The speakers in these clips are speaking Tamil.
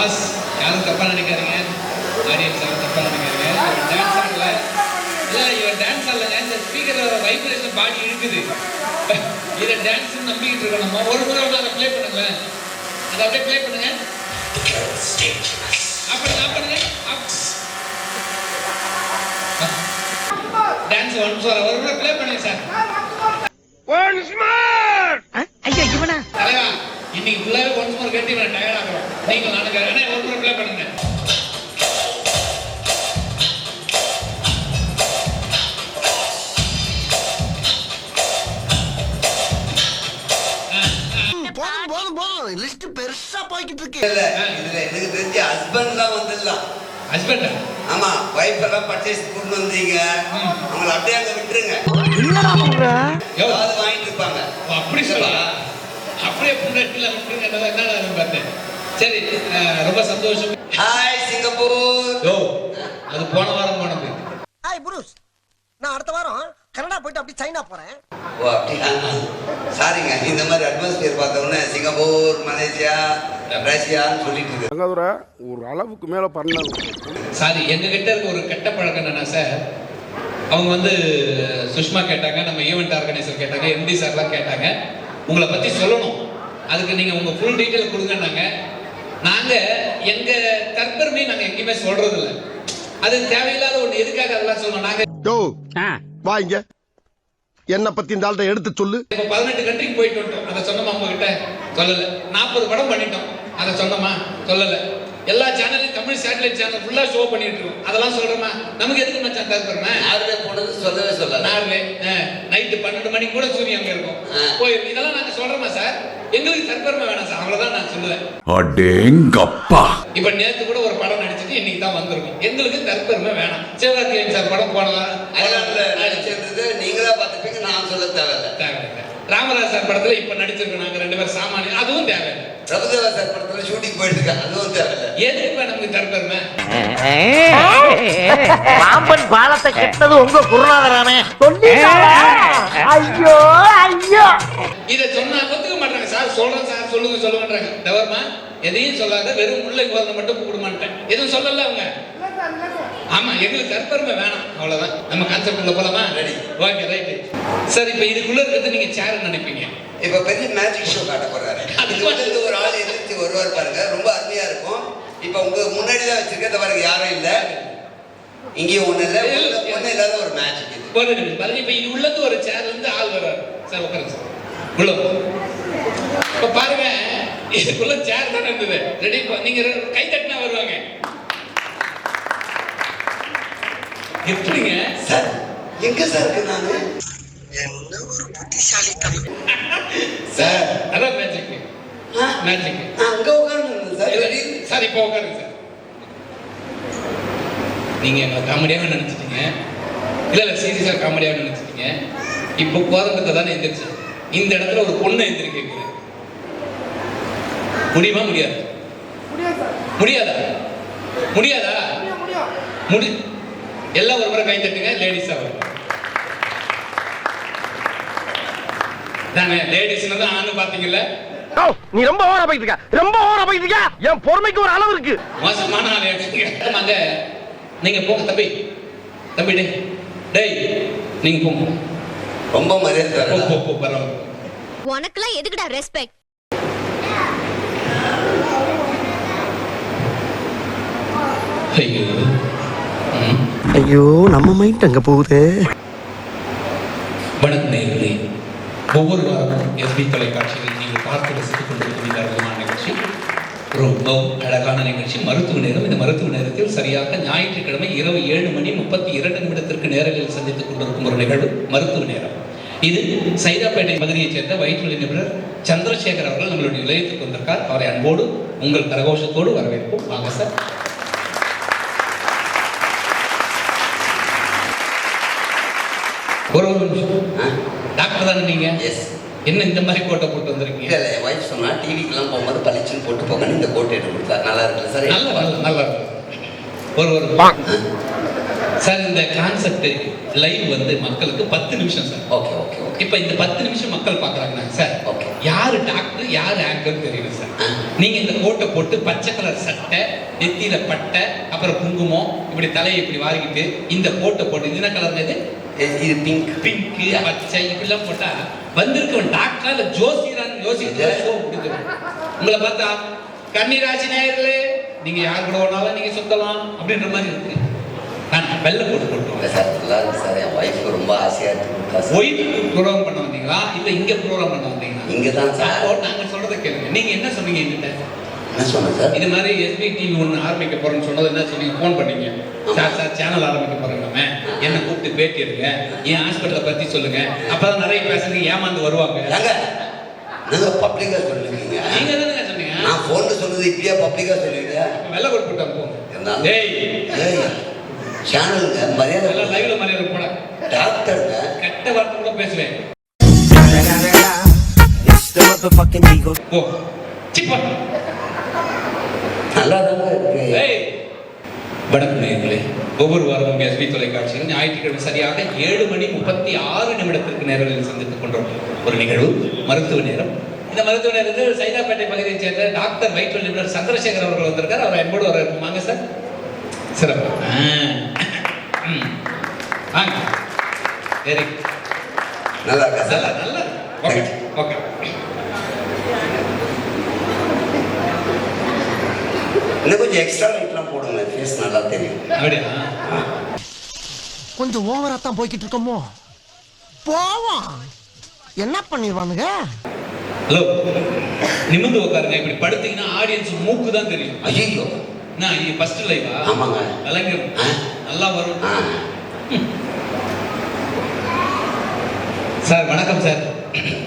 பாஸ் யாரும் தப்பா நினைக்காதீங்க. ஆடியன்ஸ் யாரும் தப்பா நினைக்காதீங்க. டான்ஸ் ஆடல இல்ல இவன் டான்ஸ் ஆடலங்க இந்த ஸ்பீக்கர்ல வர வைப்ரேஷன் பாடி இழுக்குது இதை டான்ஸ் நம்பிக்கிட்டு இருக்கோம் நம்ம. ஒரு முறை வந்து அதை ப்ளே பண்ணுங்களேன். அதை அப்படியே ப்ளே பண்ணுங்க. அப்படி நான் பண்ணுங்க டான்ஸ் ஒன் சார் ஒரு முறை ப்ளே பண்ணுங்க சார் ஐயா இவனா? தலைவா இன்னைக்கு ஃபுல்லாவே ஒன்ஸ் மோர் கேட்டு இவனை டயர்ட் ஆகிறோம் நீங்க நானுங்க அண்ணே ஒரு முறை ப்ளே பண்ணுங்க. லிஸ்ட் பெருசா போய்கிட்டு இருக்கு. இல்ல இதுல எனக்கு தெரிஞ்ச ஹஸ்பண்ட்லாம் வந்துடலாம் ஹஸ்பண்டா ஆமா ஒய்ஃப் எல்லாம் பர்ச்சேஸ் கொண்டு வந்தீங்க. அவங்கள அப்படியே அங்க விட்டுருங்க. என்னடா பண்ற? ஏதாவது வாங்கிட்டு இருப்பாங்க. அப்படி சொல்லா அப்படியே புண்டட்டில் விட்டுருங்க. என்னடா பார்த்தேன். சரி ரொம்ப சந்தோஷம். Hi Singapore. யோ அது போன வாரம் போனது. ஹாய் புருஷ் நான் அடுத்த வாரம் கனடா போயிட்டு அப்படி சைனா போறேன். ஓ அப்படியா? சாரிங்க இந்த மாதிரி அட்மாஸ்பியர் பார்த்த உடனே சிங்கப்பூர் மலேசியா ரஷ்யான்னு சொல்லிட்டு இருக்கு. ஒரு அளவுக்கு மேல பண்ணாங்க சாரி எங்க கிட்ட இருக்க ஒரு கெட்ட பழக்கம் என்னன்னா சார் அவங்க வந்து சுஷ்மா கேட்டாங்க நம்ம ஈவெண்ட் ஆர்கனைசர் கேட்டாங்க எம்டி சார்லாம் கேட்டாங்க. உங்களை பத்தி சொல்லணும். அதுக்கு நீங்க உங்க ஃபுல் டீட்டெயில் கொடுங்கன்னாங்க. நாங்க எங்க கற்பருமே நாங்க எங்கேயுமே சொல்றது இல்ல அது தேவையில்லாத ஒண்ணு. எதுக்காக அதெல்லாம் சொல்லணும் நாங்க யோ வா இங்க. என்ன பத்தி இந்த ஆள்கிட்ட எடுத்து சொல்லு. இப்ப பதினெட்டு கண்ட்ரிக்கு போயிட்டு வந்துட்டோம். அதை சொன்னோமா உங்ககிட்ட? சொல்லல. நாற்பது படம் பண்ணிட்டோம். அதை சொன்னோமா? சொல்லல. எல்லா சேனலையும் தமிழ் சேட்டலைட் சேனல் ஃபுல்லா ஷோ பண்ணிட்டு இருக்கோம் அதெல்லாம் சொல்றோமா? நமக்கு எதுக்கு மச்சான் தருக்கிறோம் யாருமே போனது சொல்லவே சொல்லல. நார்வே நைட்டு பன்னெண்டு மணிக்கு கூட சூரியன் அங்க இருக்கும். இதெல்லாம் நாங்க சொல்றோமா சார்? எங்களுக்கு தற்பெருமை வேணாம் சார். அவ்வளவுதான் நான் சொல்லுவேன். அடேங்கப்பா. இப்ப நேத்து கூட ஒரு படம் நடிச்சிட்டு இன்னைக்கு தான் வந்திருக்கும். எங்களுக்கு தற்பெருமை வேணாம். சிவகார்த்திகேயன் சார் படம் அயர்லாந்துல நடிச்சிருந்தது நீங்களா பார்த்துப்பீங்க நான் சொல்ல தேவையில்ல. தேவையில்லை. ராமராஜ் சார் படத்துல இப்ப நடிச்சிருக்கோம் நாங்க ரெண்டு பேரும். சாமானியம் அதுவும் தேவையில்லை. பிரபுதேவா சார் படத்துல ஷூட்டிங் போயிட்டு அதுவும் தேவையில்ல. எதுக்கு நமக்கு தற்பெருமை பாம்பன் பாலத்தை கெட்டது உங்க குருநாதரானே. ஐயோ ஐயோ. இத சொன்னா ஒத்துக்க மாட்டாங்க சார் சொல்றேன் சார் சொல்லுங்க சொல்லுங்கன்றாங்க. தவறுமா எதையும் சொல்லாத வெறும் முல்லை குழந்தை மட்டும் கொடுமான்ட்டேன் எதுவும் சொல்லல அவங்க? ஆமா எங்களுக்கு தற்பெருமை வேணாம் அவ்வளவுதான். நம்ம கான்செப்ட் உள்ள போலாமா? Ready. ஓகே ரைட் சார் இப்ப இதுக்குள்ள இருக்கிறது நீங்க சேர் நினைப்பீங்க. இப்ப பெரிய மேஜிக் ஷோ காட்ட போறாரு. அது இது வந்து ஒரு ஆள் எதிர்த்து வருவார் பாருங்க ரொம்ப அருமையா இருக்கும். இப்ப உங்க முன்னாடி தான் வச்சிருக்க பாருங்க யாரும் இல்ல. இங்கேயும் ஒண்ணு இல்ல ஒண்ணு- இல்லாத ஒரு மேஜிக் இது. பாருங்க இப்ப இது உள்ளது ஒரு சேர்ல இருந்து ஆள் வர்றாரு சார் உட்காருங்க சார் உள்ள இப்ப பாருங்க இதுக்குள்ள சேர் தானே இருந்தது. ரெடி நீங்க கை தட்டினா வருவாங்க. எப்படிங்க? சார் எங்க சார் இருக்கு நானு? சார். அதான் மேஜிக் ஆ? மேஜிக் அங்க உட்கார்ந்து சார். சார் இப்போ உட்காருங்க சார். நீங்க எங்களை காமெடியாக நினைச்சிட்டீங்க. இல்ல இல்ல சீரியஸா காமெடியாக நினைச்சிட்டீங்க. இப்போ கோதண்டத்தை தானே எந்திரிச்சு. இந்த இடத்துல ஒரு பொண்ணு எந்திரிக்க முடியுமா முடியாது? முடியாதா முடியாதா? முடி எல்லாம் ஒரு முறை கை தட்டுங்க லேடிஸா வரும். தானே லேடிஸ் வந்து ஆணு பாத்தீங்கல்ல நீ ரொம்ப ஓவரா போயிட்டு இருக்க. ரொம்ப ஓவரா போயிட்டு இருக்க. என் பொறுமைக்கு ஒரு அளவு இருக்கு. மோசமான ஆள் எடுத்துக்காங்க நீங்க போங்க தம்பி. தம்பி டேய். டேய் நீங்க போங்க. ரொம்ப மரியாதை உனக்கெல்லாம் எதுக்குடா ரெஸ்பெக்ட் ஐயோ. நம்ம மைண்ட் அங்க போகுது. வணக்கம் நேயர்களே. ஒவ்வொரு வாரமும் எஸ்பி தொலைக்காட்சியில் நீங்கள் பார்த்து ரசித்துக் கொண்டிருக்கும் அற்புதமான நிகழ்ச்சி. ரொம்பவும் அழகான நிகழ்ச்சி. மருத்துவ நேரம். இந்த மருத்துவ நேரத்தில் சரியாக ஞாயிற்றுக்கிழமை இரவு ஏழு மணி முப்பத்தி இரண்டு நிமிடத்திற்கு நேரலில் சந்தித்துக் கொண்டிருக்கும் ஒரு நிகழ்வு மருத்துவ நேரம். இது சைதாப்பேட்டை பகுதியைச் சேர்ந்த வயிற்றுவலி நிபுணர் சந்திரசேகர் அவர்கள் நம்மளுடைய நிலையத்துக்கு வந்திருக்கார். அவரை அன்போடு உங்கள் கரகோஷத்தோடு வரவேற்போம். வாங்க சார். ஒரு ஒரு நிமிஷம். டாக்டர் தானே நீங்க? எஸ் என்ன இந்த மாதிரி கோட்டை போட்டு வந்திருக்கீங்க? இல்ல ஒய்ஃப் சொன்னா டிவிக்கெல்லாம் போகும்போது பளிச்சுன்னு போட்டு போங்கன்னு இந்த கோட் எடுத்து கொடுத்தா நல்லா இருக்குல்ல சார்? நல்ல நல்ல நல்லா. ஒரு ஒரு சார் இந்த கான்செப்ட் லைவ் வந்து மக்களுக்கு பத்து நிமிஷம் சார். ஓகே ஓகே ஓகே இப்ப இந்த பத்து நிமிஷம் மக்கள் பாக்குறாங்க சார் Okay. யார் டாக்டர் யாரு ஆங்கர் தெரியல சார். நீங்க இந்த கோட்டை போட்டு பச்சை கலர் சட்டை நெத்தியில பட்டை அப்புறம் குங்குமம் இப்படி தலையை இப்படி வாரிக்கிட்டு இந்த கோட்டை போட்டு இது என்ன கலர் இது இது பிங்க் பிங்க் பச்சை இப்படிலாம் போட்டா வந்திருக்கவன் டாக்டரா இல்ல ஜோசியரான்னு ஷோ முடிஞ்சிடும் உங்களை பார்த்தா கன்னிராசி நேயர்களே நீங்க யார் கூட வேணாலும் நீங்க சுத்தலாம் அப்படின்ற மாதிரி இருக்கு. நான் வெள்ளை போட்டு இல்லை சார் நல்லா இருக்கு சார் என் ஒய்ஃப்க்கு ரொம்ப ஆசையாக இருக்கு. ஒயிட் ப்ரோக்ராம் பண்ண வந்தீங்களா? இல்ல இங்க ப்ரோக்ராம் பண்ண வந்தீங்களா? இங்கே தான் சார். அப்போ நாங்க சொல்றதை கேளுங்க. நீங்க என்ன சொன்னீங்க என்கிட்ட? என்ன சொன்னேன் சார்? இது மாதிரி எஸ்பி டிவி ஒன்று ஆரம்பிக்க போறேன்னு சொன்னது என்ன சொன்னீங்க ஃபோன் பண்ணீங்க? சார் சார் சேனல் ஆரம்பிக்க போறேங்க என்ன கூப்பிட்டு பேட்டி எடுங்க. என் ஹாஸ்பிட்டலை பத்தி சொல்லுங்க. அப்பதான் நிறைய பேசுறீங்க ஏமாந்து வருவாங்க. நீங்கள் பப்ளிக்காக சொல்லுவீங்க? நீங்க தானே சொன்னீங்க. நான் ஃபோனில் சொன்னது இப்படியே பப்ளிக்காக சொல்லுவீங்க? வெள்ள கொடுத்துட்டாங்க போங்க ஏய். சேனலுங்க மரியாதை லைவ்ல மரியாதை போட டாக்டருங்க கெட்ட வார்த்தை கூட பேசுவேன் நல்லா தாங்க இருக்கு. ஏய். வணக்கம் நேயர்களே. ஒவ்வொரு வாரமும் எஸ்பி தொலைக்காட்சியில் ஞாயிற்றுக்கிழமை சரியாக ஏழு மணி முப்பத்தி ஆறு நிமிடத்திற்கு நேரங்களில் சந்தித்துக் கொண்டோம். ஒரு நிகழ்வு மருத்துவ நேரம். இந்த மருத்துவ நேரத்தில் சைதாப்பேட்டை பகுதியைச் சேர்ந்த டாக்டர் வயிற்று நிபுணர் சந்திரசேகர் அவர்கள் வந்திருக்கார். அவர் என்போடு வர வாங்க சார். சிறப்பு. வாங்க. வெரி நல்லா இருக்கா? சார் நல்லா. நல்லா ஓகே ஓகே இன்னும் கொஞ்சம் எக்ஸ்ட்ரா லைட்லாம் போடுங்க. ஃபேஸ் நல்லா தெரியும். அப்படியா? கொஞ்சம் ஓவரா தான் போய்கிட்டு இருக்கோமோ? போவோம். என்ன பண்ணிடுவானுங்க? ஹலோ நிமிந்து உட்காருங்க இப்படி படுத்தீங்கன்னா ஆடியன்ஸ் மூக்கு தான் தெரியும் ஐயோ இது ஃபர்ஸ்ட் லைவா ஆமாங்க. விளங்கும் ஆ. நல்லா வரும். சார் வணக்கம் சார்.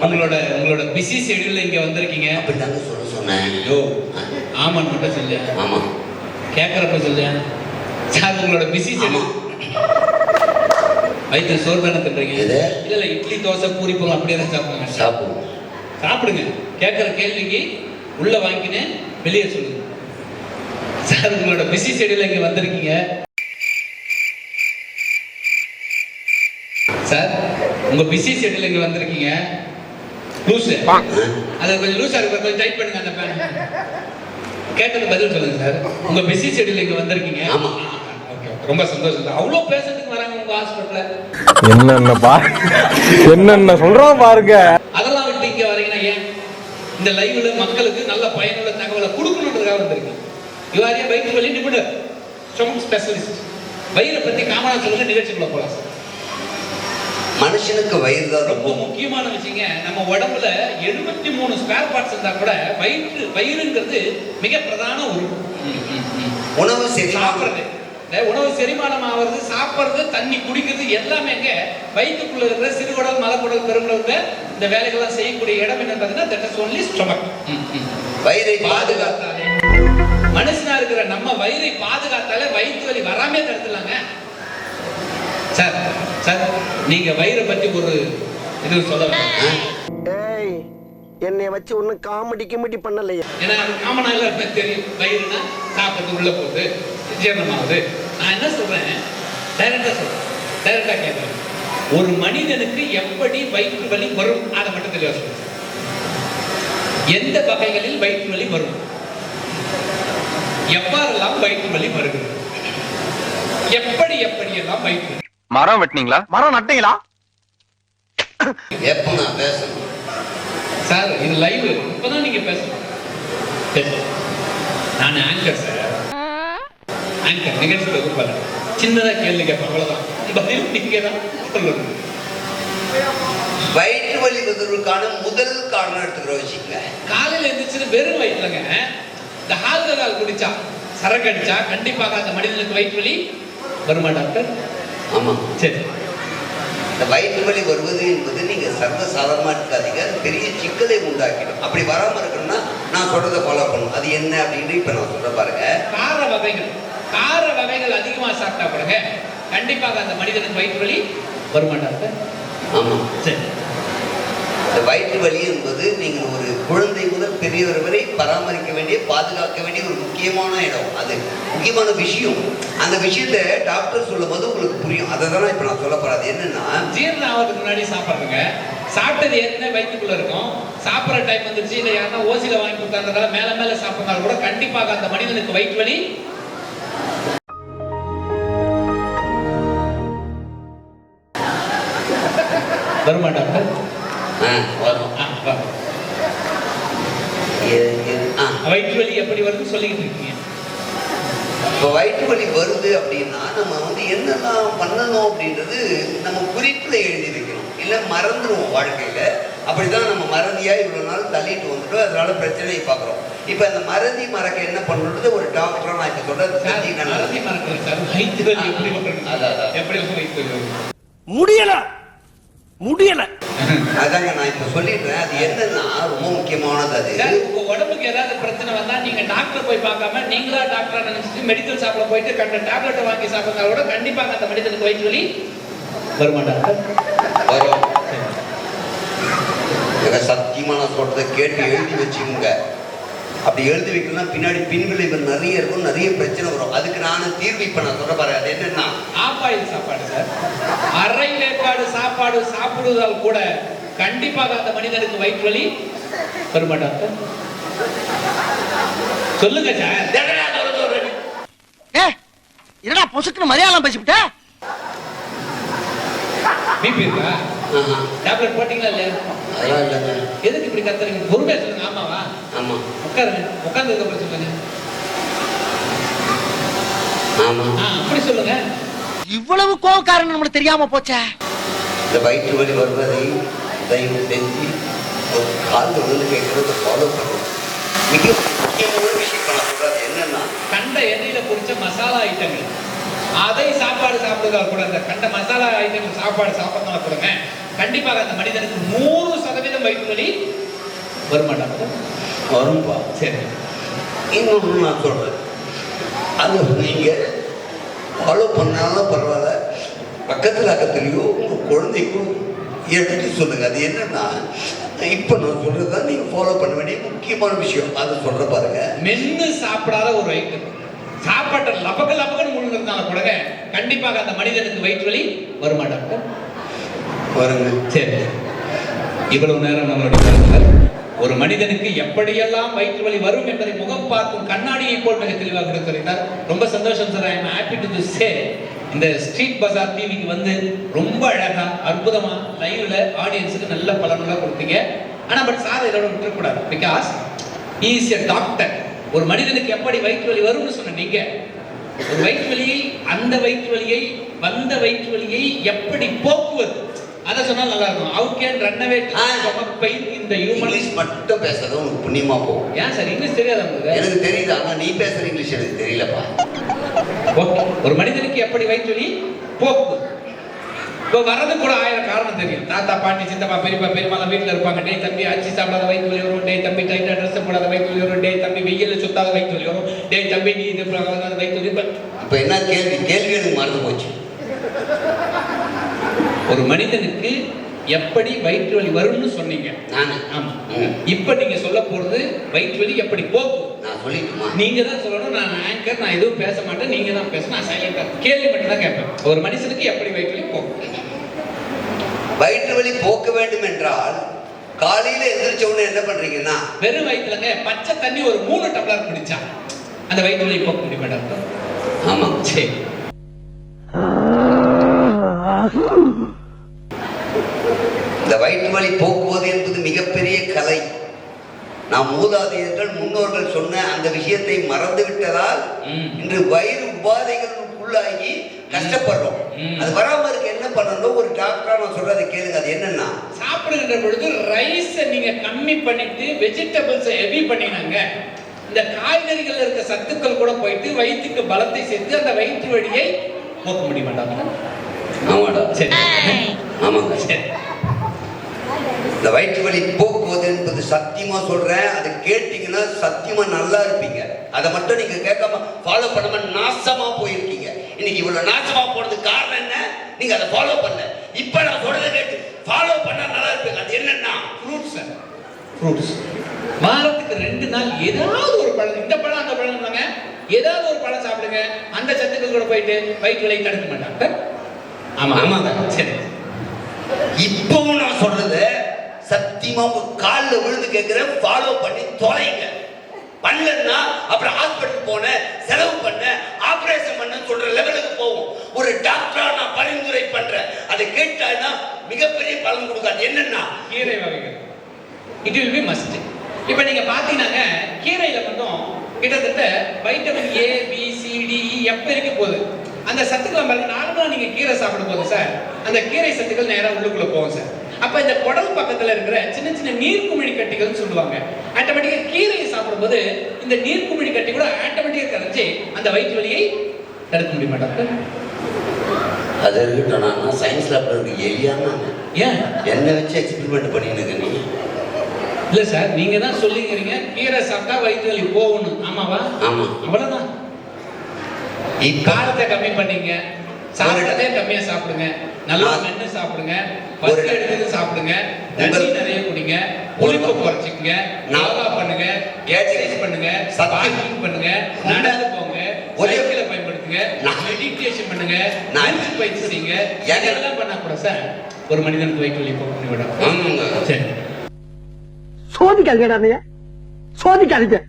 உங்களோட உங்களோட பிஸி ஷெட்யூல்ல இங்க வந்திருக்கீங்க. அப்படி தாங்க சொல்ல சொன்னேன். யோ ஆமான்னு மட்டும் சொல்ல. ஆமாம் கேட்கறப்ப சொல்ல. சார் உங்களோட பிஸி ஷெட்யூல் வயிற்று சோறு தானே தின்றீங்க? இல்ல இல்ல இட்லி தோசை பூரி பொங்கல் அப்படியே தான் சாப்பிடுங்க. சாப்பிடுவோம். சாப்பிடுங்க. கேட்குற கேள்விக்கு உள்ள வாங்கினேன் வெளியே சொல்லுங்க சார் உங்களோட பிஸி ஷெடியூல் இங்க வந்திருக்கீங்க. சார் உங்க பிஸி ஷெடியூல் இங்க வந்திருக்கீங்க. லூஸ் அது கொஞ்சம் லூஸா இருக்கு கொஞ்சம் டைட் பண்ணுங்க அந்த பேன் கேட்டது பதில் சொல்லுங்க சார். உங்க பிஸி ஷெடியூல் இங்க வந்திருக்கீங்க. ஆமா. ரொம்ப சந்தோஷம் சார். அவ்வளோ பேசுறதுக்கு வராங்க உங்க ஹாஸ்பிட்டல்ல என்னென்ன பா என்னென்ன சொல்றான் பாருங்க. அதெல்லாம் விட்டு இங்க வரீங்கன்னா ஏன்? இந்த லைவ்ல மக்களுக்கு நல்ல பயனுள்ள தகவலை கொடுக்கணுன்றதுக்காக வந்திருக்கீங்க. இவாரியா வயிற்று வலி நிபுணர் ஸ்டொமக் ஸ்பெஷலிஸ்ட் வயிறை பத்தி காமனா சொல்லுங்க நிகழ்ச்சிக்குள்ள போலாம் சார். மனுஷனுக்கு வயிறு தான் ரொம்ப முக்கியமான விஷயங்க நம்ம உடம்புல எழுபத்தி மூணு ஸ்பேர் பார்ட்ஸ் இருந்தா கூட வயிற்று வயிறுங்கிறது மிக பிரதான உறுப்பு. உணவு சாப்பிடுறது. உணவு செரிமானம் ஆகிறது சாப்பிடுறது தண்ணி குடிக்கிறது எல்லாமே எங்க? வயிற்றுக்குள்ள இருக்கிற சிறுகுடல் மலக்குடல் பெருங்குடல் இந்த வேலைகள்லாம் செய்யக்கூடிய இடம் என்ன பார்த்தீங்கன்னா தட் இஸ் ஒன்லி ஸ்டொமக் வயிறை பாதுகாத்து. பாதுகாத்தாலே மனுஷனா இருக்கிற நம்ம வயிறை பாதுகாத்தாலே வயிற்று வலி வராமே தடுத்துலாங்க சார் சார் நீங்க வயிறை பத்தி ஒரு இது சொல்ல. ஏய் என்னைய வச்சு ஒன்னும் காமெடி கிமெடி பண்ணலையே. ஏன்னா காமனா எல்லாருமே தெரியும். வயிறுனா சாப்பிட்டு உள்ள போகுது ஜீரணமாகுது. நான் என்ன சொல்றேன்? டைரக்டா சொல்றேன். டைரக்டா கேட்கிறேன். ஒரு மனிதனுக்கு எப்படி வயிற்று வலி வரும்? அதை மட்டும் தெளிவா சொல்லுங்க. எந்த வகைகளில் வயிற்று வலி வரும்? எவ்வாறெல்லாம் வயிற்று வலி வருகிறது? எப்படி எப்படியெல்லாம் வயிற்று வலி மரம் வெட்டினீங்களா? மரம் நட்டீங்களா? எப்போ நான் பேசணும்? சார் இது லைவ் இப்பதான் நீங்க பேசணும். நான் ஆங்கர் சார் ஆங்கர் நிகழ்ச்சியில் எதிர்பார்க்க சின்னதா கேள்வி கேட்பேன். அவ்வளவுதான். பதில் நீங்க தான் சொல்லணும். வயிற்று வலி வந்ததற்கான முதல் காரணம் எடுத்துக்கிற வச்சுக்கங்க காலையில எந்திரிச்சு வெறும் வயிற்றுலங்க. இந்த ஆல்கஹால் குடிச்சா சரக்கு அடிச்சா கண்டிப்பாக அந்த மனிதனுக்கு வயிற்று வலி. வருமா டாக்டர் ஆமாம் சரி. இந்த வயிற்று வலி வருவது என்பது நீங்க சர்வசாதாரணமா இருக்காதீங்க பெரிய சிக்கலை உண்டாக்கிடும். அப்படி வராம இருக்கணும்னா நான் சொல்றதை ஃபாலோ பண்ணணும். அது என்ன அப்படின்னு இப்ப நான் சொல்ற பாருங்க. கார வகைகள். கார வகைகள் அதிகமா சாப்பிட்டா பாருங்க கண்டிப்பாக அந்த மனிதனுக்கு வயிற்று வலி வருமா டாக்டர் ஆமா. சரி. இந்த வயிற்று வலி என்பது நீங்கள் ஒரு குழந்தை முதல் பெரியவர் வரை பராமரிக்க வேண்டிய பாதுகாக்க வேண்டிய ஒரு முக்கியமான இடம். அது முக்கியமான விஷயம். அந்த விஷயத்த டாக்டர் சொல்லும் போது உங்களுக்கு புரியும். அதை தான் இப்போ நான் சொல்ல போறேன். என்னன்னா ஜீரணம் ஆகிறதுக்கு முன்னாடி சாப்பிட்றதுங்க சாப்பிட்டது ஏற்கனவே வயிற்றுக்குள்ள இருக்கும். சாப்பிட்ற டைம் வந்துருச்சு. இல்லை யாருன்னா ஓசியில வாங்கி கொடுத்தாங்கிறதால மேல மேல சாப்பிட்றதால கூட கண்டிப்பாக அந்த மனிதனுக்கு வயிற்று வலி வருமா டாக்டர் ஆ, வரும் ஆ, வா. இது- இது- ஆ. வயிற்று வலி எப்படி வருதுன்னு சொல்லிக்கிட்டு இருக்கீங்க. இப்போ வயிற்று வலி வருது அப்படின்னா நம்ம வந்து என்னெல்லாம் பண்ணணும் அப்படின்றது நம்ம குறிப்பில் எழுதி வைக்கணும். இல்லை மறந்துடுவோம் வாழ்க்கையில். அப்படிதான் நம்ம மறதியாக இவ்வளோ நாள் தள்ளிட்டு வந்துட்டோம். அதனால பிரச்சனையை பார்க்குறோம். இப்போ அந்த மறதி மறக்க என்ன பண்ணுறது ஒரு டாக்டராக நான் இப்போ சொல்கிறது மறதி மறக்கல சார். முடியல. அதாங்க நான் இப்போ சொல்லிடுறேன். அது என்னன்னா ரொம்ப முக்கியமானது அது. உங்க உடம்புக்கு ஏதாவது பிரச்சனை வந்தா நீங்க டாக்டர் போய் பார்க்காம நீங்களா டாக்டரா நினைச்சிட்டு மெடிக்கல் ஷாப்ல போயிட்டு கண்ட டேப்லெட்டை வாங்கி சாப்பிட்டா கூட கண்டிப்பாக அந்த மனிதனுக்கு வயிற்று வலி வருமா. டாக்டர் வரும் சத்தியமா நான் சொல்றதை கேட்டு எழுதி வச்சுக்கோங்க. அப்படி எழுதி வைக்கலாம் பின்னாடி பின்விளைவு நிறைய இருக்கும் நிறைய பிரச்சனை வரும். அதுக்கு நான் தீர்வு இப்ப நான் சொல்ல பாரு அது என்னன்னா ஆப்பாயில் சாப்பாடு சார். அரை வேக்காடு சாப்பாடு சாப்பிடுவதால் கூட கண்டிப்பாக அந்த மனிதனுக்கு வயிற்று வலி வருமா டாக்டர் சொல்லுங்க சார். என்னடா பொசுக்குன்னு மலையாளம் பேசிவிட்ட? பிபி இருக்கா? ஆஹா, டேப்லெட் போட்டீங்களா இல்லையா? அதெல்லாம் இல்லைங்க எதுக்கு இப்படி கத்துறீங்க? பொறுமையா சொல்லுங்க. ஆமாவா ஆமா. உட்காருங்க. உட்கார்ந்ததுக்கு அப்புறம் சொல்லுங்க. ஆமா. ஆ அப்படி சொல்லுங்க. இவ்வளவு கோவக்காரன் நம்மளுக்கு தெரியாம போச்சே. இந்த வயிற்று வலி வருவதை தயவு செஞ்சு ஒரு காலில் வந்து கேட்கறத ஃபாலோ பண்ணுவோம் மிக முக்கியமான விஷயம் நான் சொல்றது என்னன்னா கண்ட எண்ணெயில பொரிச்ச மசாலா ஐட்டங்கள் அதை சாப்பாடு சாப்பிடுவதால் கூட அந்த கண்ட மசாலா ஐட்டங்கள் சாப்பாடு சாப்பிட்றதால கூடங்க. கண்டிப்பாக அந்த மனிதனுக்கு நூறு சதவீதம் வயிற்று வலி வருமா டாக்டர் வரும்பா சரி. இன்னொன்று நான் சொல்றேன். அது நீங்கள் ஃபாலோ பண்ணாலும் பரவாயில்ல. பக்கத்தில் அக்கத்துலையோ உங்கள் குழந்தைக்கும் எடுத்து சொல்லுங்க. அது என்னன்னா இப்போ நான் சொல்றது தான் நீங்கள் ஃபாலோ பண்ண வேண்டிய முக்கியமான விஷயம். அதை சொல்ற பாருங்க. மென்னு சாப்பிடாத ஒரு ஐட்டம் சாப்பாட்டை லபக லபகன்னு முழுங்கிறதுனால கூடங்க கண்டிப்பாக அந்த மனிதனுக்கு வயிற்று வலி வருமா பாருங்கள். சரி. இவ்வளவு நேரம் நம்மளுடைய ஒரு மனிதனுக்கு எப்படியெல்லாம் வயிற்று வலி வரும் என்பதை முகம் பார்க்கும் கண்ணாடியை போல் மிக தெளிவாக எடுத்துரைத்தார் ரொம்ப சந்தோஷம் sir. I am happy to say இந்த ஸ்ட்ரீட் பஜார் டிவிக்கு வந்து ரொம்ப அழகா அற்புதமா லைவ்ல ஆடியன்ஸுக்கு நல்ல பலனுள்ள கொடுத்தீங்க. ஆனா பட் சார் இதோட விட்டுறக்கூடாது. பிகாஸ் இஸ் எ டாக்டர் ஒரு மனிதனுக்கு எப்படி வயிற்று வலி வரும்னு சொன்னீங்க ஒரு வயிற்று வலியை அந்த வயிற்று வலியை வந்த வயிற்று வலியை எப்படி போக்குவது? அதை சொன்னா நல்லா இருக்கும் how can run away. Pain இந்த ஹியூமன் இங்கிலீஷ் மட்டும் பேசுறது உனக்கு புண்ணியமா போகும். ஏன் சார்? இங்கிலீஷ் தெரியாதா உங்களுக்கு? எனக்கு தெரியுது. ஆனால் நீ பேசுற இங்கிலீஷ் எனக்கு தெரியலப்பா. ஓகே ஒரு மனிதனுக்கு எப்படி வயிற்று வலி போக்கு. இப்போ வர்றது கூட ஆயிரம் காரணம் தெரியும். தாத்தா பாட்டி சித்தப்பா பெரியப்பா வீட்டில் இருப்பாங்க. டேய் தம்பி அரிசி சாப்பிடாத வயிற்று வலி வரும். டேய் தம்பி டைட்டாக ட்ரெஸ் போடாத வயிற்று வலி வரும். டேய் தம்பி வெயில்ல சுத்தாத வயிற்று வலி வரும். டேய் தம்பி நீ இது வயிற்று வலி வரும். இப்போ என்ன கேள்வி? கேள்வி எனக்கு மறந்து போச்சு. ஒரு மனிதனுக்கு எப்படி வயிற்று வலி வரும்னு சொன்னீங்க. ஆமா. இப்ப நீங்க சொல்ல போறது வயிற்று வலி எப்படி போகும்? நான் சொல்லிட்டுமா? நீங்க தான் சொல்லணும். நான் ஆங்கர் நான் எதுவும் பேச மாட்டேன். நீங்க தான் பேசணும் நான் சைலண்டா கேள்வி மட்டும் தான் கேட்பேன். ஒரு மனுஷனுக்கு எப்படி வயிற்று வலி போகும்? வயிற்று வலி போக்க வேண்டும் என்றால் காலையில எந்திரிச்ச உடனே என்ன பண்றீங்கன்னா வெறும் வயிற்றுலங்க பச்சை தண்ணி ஒரு மூணு டம்ளர் குடிச்சா அந்த வயிற்று வலி போக்க முடியுமா டாக்டர் ஆமா. சரி. இந்த வயிற்று வலி போக்குவது என்பது மிகப்பெரிய கலை. நாம் மூதாதையர்கள் முன்னோர்கள் சொன்ன அந்த விஷயத்தை மறந்து விட்டதால். இன்று வயிறு உபாதைகளுக்குள்ளாகி கஷ்டப்படுறோம். அது வராம இருக்க என்ன பண்ணணும் ஒரு டாக்டரா நான் சொல்றதை கேளுங்க அது என்னன்னா சாப்பிடுகின்ற பொழுது ரைஸை நீங்க கம்மி பண்ணிட்டு வெஜிடபிள்ஸை ஹெவி பண்ணினாங்க. இந்த காய்கறிகள்ல இருக்க சத்துக்கள் கூட போயிட்டு வயிற்றுக்கு பலத்தை சேர்த்து அந்த வயிற்று வலியை போக்க முடியுமா டாக்டர் ஆமாடா. சரி. ஆமாங்க சரி. இந்த வயிற்று வலி போக்குவது என்பது சத்தியமா சொல்றேன். அதை கேட்டீங்கன்னா சத்தியமா நல்லா இருப்பீங்க. அதை மட்டும் நீங்க கேட்காம ஃபாலோ பண்ணாம நாசமா போயிருக்கீங்க. இன்னைக்கு இவ்வளவு நாசமா போறதுக்கு காரணம் என்ன? நீங்க அதை ஃபாலோ பண்ணல. இப்ப நான் சொல்றதை கேட்டு ஃபாலோ பண்ணா நல்லா இருப்பீங்க. அது என்னன்னா ஃப்ரூட்ஸ் ஃப்ரூட்ஸ் வாரத்துக்கு ரெண்டு நாள் ஏதாவது ஒரு பழம். இந்த பழம் அந்த பழம் ஏதாவது ஒரு பழம் சாப்பிடுங்க. அந்த சத்துக்கள் கூட போயிட்டு வயிற்று வலி தடுக்க மாட்டாங்க. ஆமா ஆமாங்க. சரி. இப்பவும் நான் சொல்றது சத்தியமா உங்க காலில் விழுந்து கேட்கிறேன் ஃபாலோ பண்ணி தொலைங்க. பண்ணலன்னா அப்புறம் ஹாஸ்பிட்டல் போனேன் செலவு பண்ண ஆபரேஷன் பண்ண சொல்ற லெவலுக்கு போவோம். ஒரு டாக்டரா நான் பரிந்துரை பண்றேன். அதை கேட்டான்னா மிகப்பெரிய பலன் கொடுக்காது. என்னன்னா கீரை வகைகள். இட் வில் பி மஸ்ட் இப்போ நீங்க பாத்தீங்கன்னாங்க கீரையில மட்டும் கிட்டத்தட்ட vitamin A B C D E F வரைக்கும் போகுது அந்த சத்துக்கள் பாருங்க நார்மலா நீங்க கீரை சாப்பிடும் போது சார் அந்த கீரை சத்துக்கள் நேரா உள்ளுக்குள்ள போகும் சார். அப்ப இந்த குடல் பக்கத்துல இருக்கிற சின்ன சின்ன நீர்க்குமிழி கட்டிகள்னு சொல்லுவாங்க. ஆட்டோமேட்டிக்கா கீரையை சாப்பிடும்போது இந்த நீர்க்குமிழி கட்டி கூட ஆட்டோமேட்டிக்கா கரைஞ்சி அந்த வயிற்று வலியை தடுக்க முடியுமா டாக்டர்? அது இருக்கட்டும் நான் சயின்ஸ் லேப்ல இருக்கு எலியான்னு ஏன்? என்ன வச்சு எக்ஸ்பெரிமெண்ட் பண்ணிட்டு நீ. இல்ல சார் நீங்க தான் சொல்லிக்கிறீங்க கீரை சாப்பிட்டா வயிற்று வலி போகணும் ஆமாவா? ஆமா. அவ்வளவுதான். இப்ப காரத்தை கம்மி பண்ணீங்க. சாப்பிட்டதே கம்மியா சாப்பிடுங்க. நல்லா மென்னு சாப்பிடுங்க. ஒரு பசி எடுத்து சாப்பிடுங்க தண்ணி நிறைய குடிங்க. புளிப்பு குறைச்சிக்கங்க. யோகா பண்ணுங்க. எக்ஸசைஸ் பண்ணுங்க. வாக்கிங் பண்ணுங்க. நடந்து போங்க. ஒரே- சைக்கிளை பயன்படுத்துங்க. நான் மெடிடேஷன் பண்ணுங்க. நான் மூச்சு பயிற்சி செய்யுங்க. இதெல்லாம் பண்ணா கூட சார் ஒரு மனிதனுக்கு வயிற்று வலி போக விடும் ஆமாங்க. சரி. சோதிக்காதீங்கடா நீ சோதிக்காதீங்க.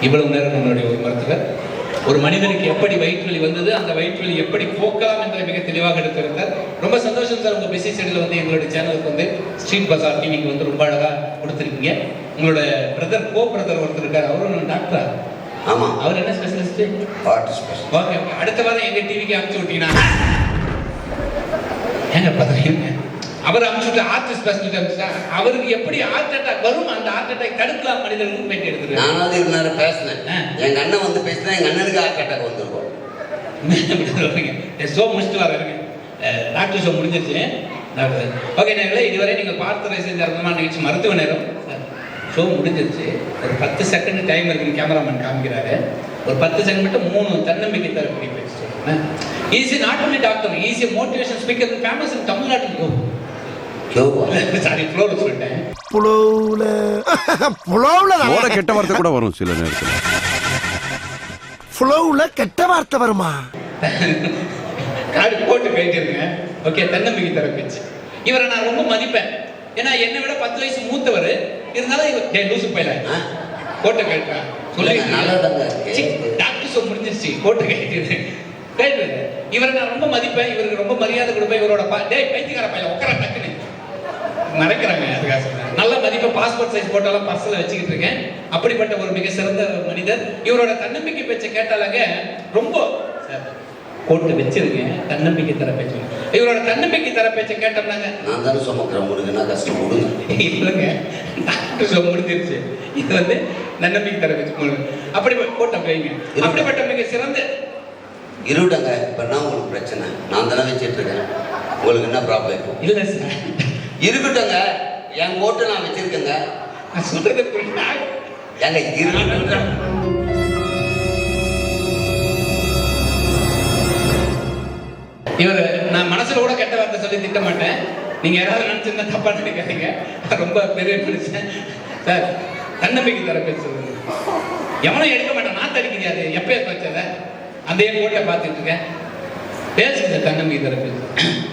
இவ்வளவு நேரம் நம்மளுடைய ஒரு மருத்துவர் ஒரு மனிதனுக்கு எப்படி வயிற்று வலி வந்தது அந்த வயிற்று வலி எப்படி போக்கலாம் என்பதை மிக தெளிவாக எடுத்திருந்தார். ரொம்ப சந்தோஷம் சார் உங்க பிசி ஷெடியூல் வந்து எங்களுடைய சேனலுக்கு வந்து ஸ்ட்ரீட் பசார் டிவிக்கு வந்து ரொம்ப அழகா கொடுத்துருக்கீங்க. உங்களோட பிரதர் கோ பிரதர் ஒருத்தர் இருக்காரு அவரும் டாக்டரா ஆமா. அவர் என்ன ஸ்பெஷலிஸ்ட் பாட்டு ஸ்பெஷல் ஓகே ஓகே அடுத்த வாரம் எங்க டிவிக்கு அனுப்பிச்சு விட்டீங்கன்னா? ஏங்க பதவிங்க அவர் அனுப்பிச்சுட்டு ஆர்ட் ஸ்பெஷலிஸ்ட் அனுப்பிச்சா அவருக்கு எப்படி ஹார்ட் அட்டாக் வரும் அந்த ஹார்ட் அட்டாக் தடுக்கலாம் மனிதனுக்கு பேட்டி எடுத்துருக்காரு நானாவது நேரம் பேசினேன். எங்க அண்ணன் வந்து பேசினா எங்க அண்ணனுக்கு ஹார்ட் அட்டாக் வந்திருக்கும் ஷோ முடிச்சுட்டு வர இருங்க டாக்டர் ஷோ முடிஞ்சிருச்சு. ஓகே நேர்களே இதுவரை நீங்கள் பார்த்து ரசித்த அற்புதமான நிகழ்ச்சி மருத்துவ நேரம். ஷோ முடிஞ்சிருச்சு. ஒரு பத்து செகண்ட் டைம் இருக்குன்னு கேமராமேன் காமிக்கிறாரு. ஒரு பத்து செகண்ட் மட்டும் மூணு தன்னம்பிக்கை தரக்கூடிய பேச்சு. He is not only doctor he is motivation speaker famous in தமிழ்நாட்டு யோகா சாரி ஃப்ளோவில் சொல்லிட்டேன். புலவுல. புலவுல கெட்ட வார்த்தை கூட வரும் சில நேரத்துல. புலவுல கெட்ட வார்த்தை வருமா? கார்டு போட்டு கைட்டிருங்க. ஓகே தன்னம்பிக்கை தர பேச்சு இவரை நான் ரொம்ப மதிப்பேன். ஏன்னா என்னை விட பத்து வயசு மூத்தவர். இருந்தாலும் இவர் டே லூசு போயில? ஆ? கோட்டை? சொல்லி. சி, டாக்டர் சொல் முடிஞ்சிருச்சு. கோட்டை. கழட்டிடு கேட்டு இவரை நான் ரொம்ப மதிப்பேன். இவருக்கு ரொம்ப மரியாதை கொடுப்பேன். இவரோட பா டேய் பைத்தியக்கார பையன் உட்கார டக்குன்னு. மறைக்கிறாங்க அதுக்காக சொல்றேன். நல்ல மதிப்பை பாஸ்போர்ட் சைஸ் போட்டாலும் பர்ஸில் வச்சுக்கிட்டு இருக்கேன். அப்படிப்பட்ட ஒரு மிக சிறந்த ஒரு மனிதர். இவரோட தன்னம்பிக்கை பேச்சை கேட்டாலங்க ரொம்ப போட்டு வச்சிருங்க தன்னம்பிக்கை தர பேச்சு இவரோட தன்னம்பிக்கை தர பேச்சை கேட்டோம்னாங்க நான் தானே சுமக்கிறேன் என்ன கஷ்டம் கொடுங்க. இல்லைங்க டாக்டர் ஷோ முடிஞ்சிருச்சு. இது வந்து தன்னம்பிக்கை தர பேச்சு போடுங்க. அப்படி போட்ட வைங்க அப்படிப்பட்ட மிக சிறந்த இருவிட்டங்க இப்ப என்ன உங்களுக்கு பிரச்சனை? நான் தானே வச்சிட்டு இருக்கேன். உங்களுக்கு என்ன ப்ராப்ளம் இல்ல சார். இருக்கட்டும்ங்க. என் ஓட்டு நான் வச்சிருக்கேங்க. நான் சொல்றது ஏங்க இருக்கட்டும் இவர் நான் மனசுல கூட கெட்ட வார்த்தை சொல்லி திட்ட மாட்டேன். நீங்க யாராவது நினைச்சிருந்தா தப்பா நினைக்காதீங்க. ரொம்ப பெரிய மனுஷன். சார் தன்னம்பிக்கை தர பேசுறது எவனும் எடுக்க மாட்டேன். நான் தடிக்கிறீங்க அது. எப்பயே வச்சத? அந்த என் கோட்டை பார்த்துட்டு இருக்கேன். பேசுங்க தன்னம்பிக்கை தர பேசு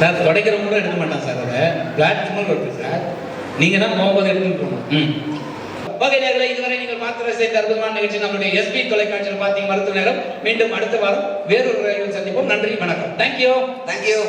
சார் துடைக்கிறவங்க கூட எடுக்க மாட்டான் சார் அதை பிளாட் ஸ்மெல் வருது சார். நீங்க தான் போகும்போது எடுத்துட்டு போகணும். ஓகே நேர்களை இதுவரை நீங்கள் பார்த்து ரசித்த அற்புதமான நிகழ்ச்சி நம்மளுடைய எஸ்பி தொலைக்காட்சியில் பார்த்தீங்க மருத்துவ நேரம். மீண்டும் அடுத்த வாரம் வேறொரு சந்திப்போம். நன்றி வணக்கம். Thank you thank you